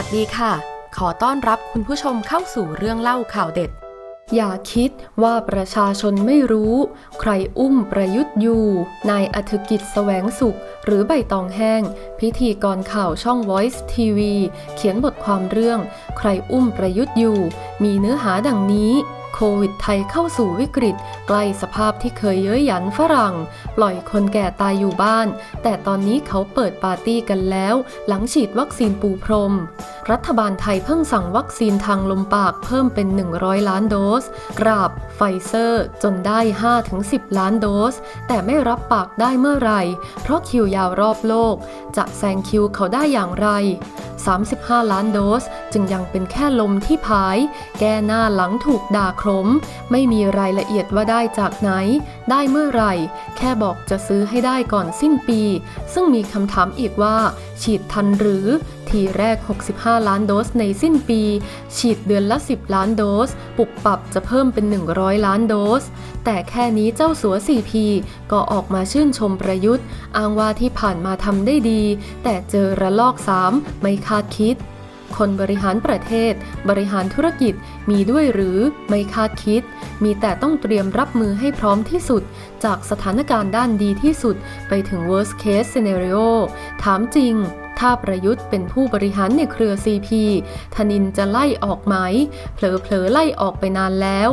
วัสดีค่ะ ขอต้อนรับคุณผู้ชมเข้าสู่เรื่องเล่าข่าวเด็ด อย่าคิดว่าประชาชนไม่รู้ ใครอุ้มประยุทธ์อยู่ นายอธิกิจแสวงสุข หรือใบตองแห้ง พิธีกรข่าวช่อง Voice TV เขียนบทความเรื่อง ใครอุ้มประยุทธ์อยู่ มีเนื้อหาดังนี้ โควิดไทยเข้าสู่วิกฤต ใกล้สภาพที่เคยเย้ยหยันฝรั่ง ปล่อยคนแก่ตายอยู่บ้าน แต่ตอนนี้เขาเปิดปาร์ตี้กันแล้ว หลังฉีดวัคซีนปูพรม รัฐบาลไทยเพิ่งสั่งวัคซีนทางลมปากเพิ่มเป็น 100 ล้านโดส กราบไฟเซอร์ จนได้ 5-10 ล้านโดส แต่ไม่รับปากได้เมื่อไหร่ เพราะคิวยาวรอบโลก จะแซงคิวเขาได้อย่างไร 35 ล้านโดส จึงยังเป็นแค่ลมที่พาย แก้หน้าหลังถูกด่ครมไม่มีรายละเอียดว่าได้จากไหน ได้เมื่อไหร่ แค่บอกจะซื้อให้ได้ก่อนสิ้นปี ซึ่งมีคำถามอีกว่า ฉีดทันหรือ ทีแรก 65 ล้านโดสในสิ้นปี ฉีดเดือนละ 10 ล้านโดส ปุบปรับจะเพิ่มเป็น 100 ล้านโดส แต่แค่นี้เจ้าสัว 4P ก็ออกมาชื่นชมประยุทธ์ อ้างว่าที่ผ่านมาทำได้ดี แต่เจอระลอก 3 ไม่คาดคิด คนบริหารประเทศ บริหารธุรกิจมีด้วยหรือไม่คาดคิด มีแต่ต้องเตรียมรับมือให้พร้อมที่สุด จากสถานการณ์ด้านดีที่สุด ไปถึง worst case scenario ถามจริงถ้าประยุทธ์เป็นผู้บริหารในเครือ CP ธนินจะไล่ออกไหม เผลอๆไล่ออกไปนานแล้ว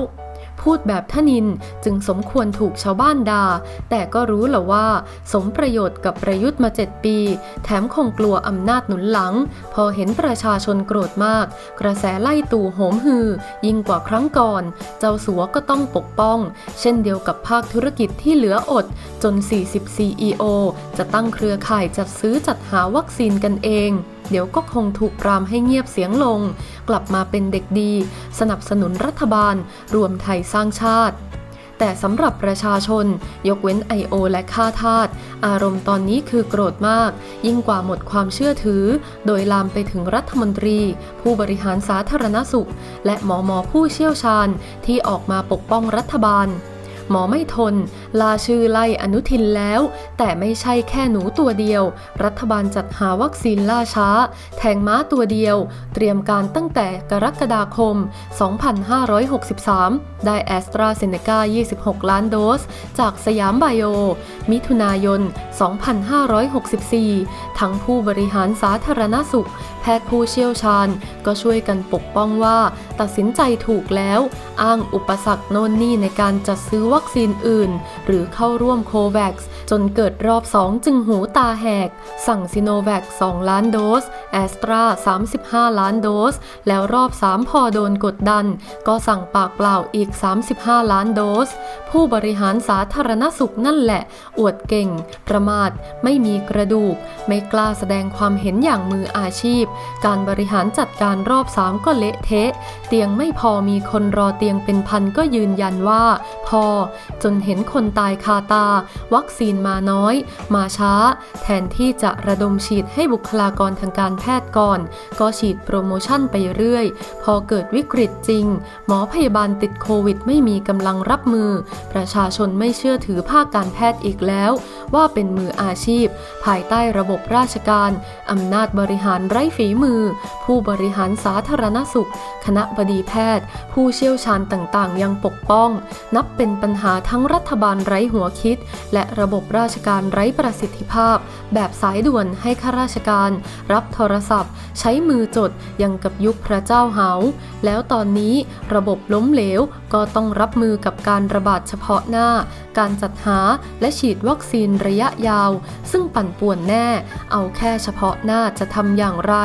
พูดแบบทนินจึงสมควรถูกชาวบ้านด่าแต่ก็รู้แหละว่า สมประโยชน์กับประยุทธ์มา7ปี แถมคงกลัวอำนาจหนุนหลัง พอเห็นประชาชนโกรธมาก กระแสไล่ตู่โหมฮือ ยิ่งกว่าครั้งก่อน เจ้าสัวก็ต้องปกป้อง เช่นเดียวกับภาคธุรกิจที่เหลืออด จน 40 CEO จะตั้งเครือข่ายจัดซื้อจัดหาวัคซีนกันเอง เดี๋ยวก็คงถูกปรามให้เงียบเสียงลง กลับมาเป็นเด็กดี สนับสนุนรัฐบาล รวมไทยสร้างชาติ แต่สำหรับประชาชน ยกเว้น I.O. และค่าทาสอารมณ์ตอนนี้คือโกรธมาก ยิ่งกว่าหมดความเชื่อถือ โดยลามไปถึงรัฐมนตรี ผู้บริหารสาธารณสุข และหมอหมอผู้เชี่ยวชาญที่ออกมาปกป้องรัฐบาล หมอไม่ทน ลาชื่อไล่อนุทินแล้ว แต่ไม่ใช่แค่หนูตัวเดียว รัฐบาลจัดหาวัคซีนล่าช้า แทงม้าตัวเดียว เตรียมการตั้งแต่กรกฎาคม 2563 ได้แอสตราเซเนกา26 ล้านโดส จากสยามไบโอ มิถุนายน 2564 ทั้งผู้บริหารสาธารณสุข พทย์ผู้เชี่ยวชาญ ก็ช่วยกันปกป้องว่า ตัดสินใจถูกแล้ว อ้างอุปสรรคโน่นนี่ในการจัดซื้อวัคซีนอื่น หรือเข้าร่วมโควัคจนเกิดรอบ 2 จึงหูตาแหก สั่งซิโนแวค2 ล้านโดสแอสตรา35 ล้านโดส แล้วรอบ 3 พอโดนกดดัน ก็สั่งปากเปล่าอีก 35 ล้านโดส ผู้บริหารสาธารณสุขนั่นแหละ อวดเก่ง ประมาท ไม่มีกระดูก ไม่กล้าแสดงความเห็นอย่างมืออาชีพการบริหารจัดการรอบ3ก็เละเทะ เตียงไม่พอมีคนรอเตียงเป็นพันก็ยืนยันว่า พอ จนเห็นคนตายคาตา วัคซีนมาน้อย มาช้า แทนที่จะระดมฉีดให้บุคลากรทางการแพทย์ก่อน ก็ฉีดโปรโมชั่นไปเรื่อย พอเกิดวิกฤตจริง หมอพยาบาลติดโควิดไม่มีกำลังรับมือ ประชาชนไม่เชื่อถือภาคการแพทย์อีกแล้ว ว่าเป็นมืออาชีพ ภายใต้ระบบราชการอำนาจบริหารไร้ฝีมือ ผู้บริหารสาธารณสุข คณะบดีแพทย์ ผู้เชี่ยวชาญต่างๆ ยังปกป้อง นับเป็นปัญหาทั้งรัฐบาลไร้หัวคิด และระบบราชการไร้ประสิทธิภาพ แบบสายด่วนให้ข้าราชการ รับโทรศัพท์ ใช้มือจดยังกับยุคพระเจ้าเหาแล้วตอนนี้ระบบล้มเหลว ก็ต้องรับมือกับการระบาดเฉพาะหน้า การจัดหาและฉีดวัคซีนระยะยาว ซึ่งปั่นป่วนแน่ เอาแค่เฉพาะหน้าจะทำอย่างไร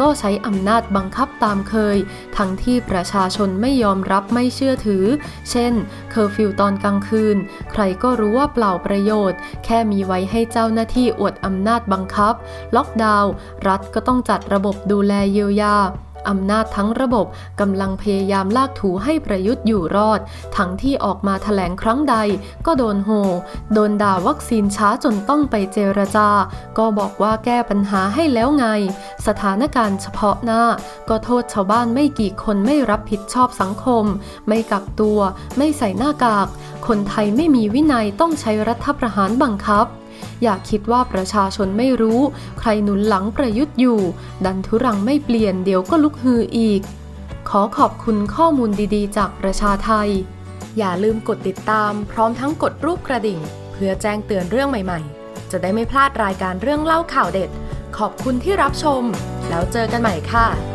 ก็ใช้อำนาจบังคับตามเคย ทั้งที่ประชาชนไม่ยอมรับไม่เชื่อถือ เช่น เคอร์ฟิวตอนกลางคืน ใครก็รู้ว่าเปล่าประโยชน์ แค่มีไว้ให้เจ้าหน้าที่อวดอำนาจบังคับ ล็อกดาวน์รัฐก็ต้องจัดระบบดูแลเยียวยา อำนาจทั้งระบบกำลังพยายามลากถูให้ประยุทธ์อยู่รอด ทั้งที่ออกมาแถลงครั้งใดก็โดนโหโดนด่าวัคซีนช้าจนต้องไปเจรจา ก็บอกว่าแก้ปัญหาให้แล้วไง สถานการณ์เฉพาะหน้า ก็โทษชาวบ้านไม่กี่คนไม่รับผิดชอบสังคม ไม่กักตัว ไม่ใส่หน้ากาก คนไทยไม่มีวินัยต้องใช้รัฐประหารบังคับ อย่าคิดว่าประชาชนไม่รู้ ใครหนุนหลังประยุทธ์อยู่ ดันทุรังไม่เปลี่ยนเดี๋ยวก็ลุกฮืออีก ขอขอบคุณข้อมูลดีๆ จากประชาไทย อย่าลืมกดติดตาม พร้อมทั้งกดรูปกระดิ่ง เพื่อแจ้งเตือนเรื่องใหม่ๆ จะได้ไม่พลาดรายการเรื่องเล่าข่าวเด็ด ขอบคุณที่รับชม แล้วเจอกันใหม่ค่ะ